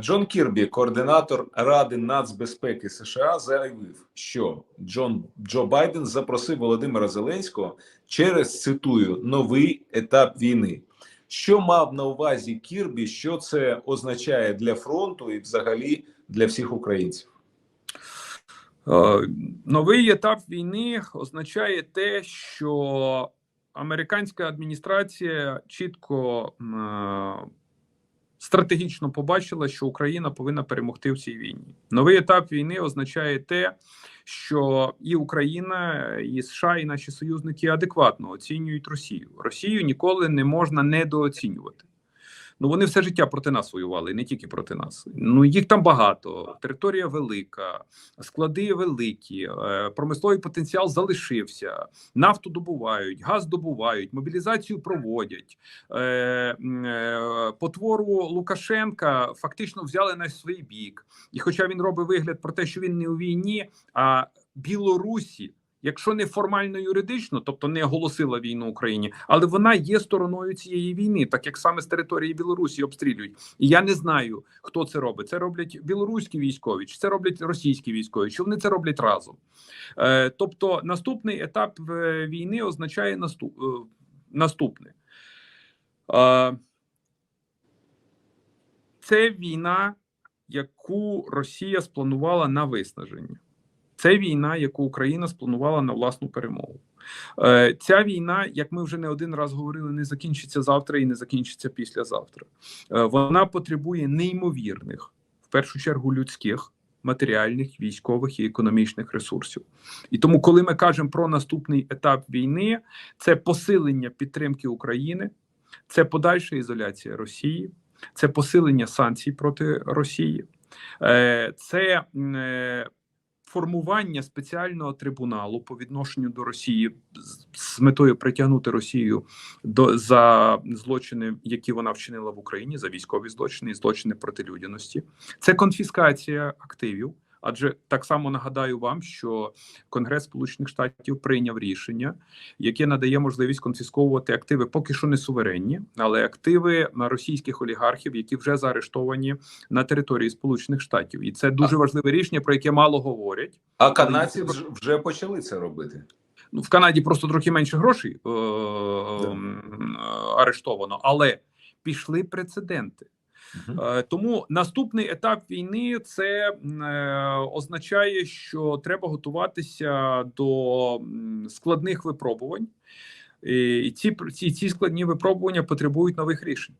Джон Кірбі, координатор Ради нацбезпеки США, заявив, що Джон Джо Байден запросив Володимира Зеленського через цитую новий етап війни. Що мав на увазі Кірбі? Що це означає для фронту і, взагалі, для всіх українців? Е, Новий етап війни означає те, що американська адміністрація чітко е, стратегічно побачила, що Україна повинна перемогти в цій війні. Новий етап війни означає те, що і Україна, і США, і наші союзники адекватно оцінюють Росію. Росію ніколи не можна недооцінювати. Ну вони все життя проти нас воювали, не тільки проти нас. Ну їх там багато, територія велика, склади великі, е, промисловий потенціал залишився, нафту добувають, газ добувають, мобілізацію проводять. Е, е, Потвору Лукашенка фактично взяли на свій бік. І хоча він робить вигляд про те, що він не у війні, а Білорусі. Якщо не формально юридично, тобто не оголосила війну Україні, але вона є стороною цієї війни, так як саме з території Білорусі обстрілюють. І я не знаю, хто це робить. Це роблять білоруські військові, чи це роблять російські військові, чи вони це роблять разом. Е, тобто, наступний етап е, війни означає наступ, е, наступне. Це війна, яку Росія спланувала на виснаження. Це війна, яку Україна спланувала на власну перемогу. Е, Ця війна, як ми вже не один раз говорили, не закінчиться завтра і не закінчиться післязавтра. Е, Вона потребує неймовірних, в першу чергу, людських, матеріальних, військових і економічних ресурсів. І тому, коли ми кажемо про наступний етап війни, це посилення підтримки України, це подальша ізоляція Росії, це посилення санкцій проти Росії, Е, це формування спеціального трибуналу по відношенню до Росії з- метою притягнути Росію до за злочини, які вона вчинила в Україні, за військові злочини і злочини проти людяності. Це конфіскація активів. Адже так само нагадаю вам, що Конгрес Сполучених Штатів прийняв рішення, яке надає можливість конфісковувати активи, поки що не суверенні, але активи російських олігархів, які вже заарештовані на території Сполучених Штатів, і це дуже важливе рішення, про яке мало говорять. А канадці вже- вже почали це робити. Ну в Канаді просто трохи менше грошей е- м, арештовано, але пішли прецеденти. Е, Тому наступний етап війни це е, означає, що треба готуватися до складних випробувань, і ці, ці, ці складні випробування потребують нових рішень.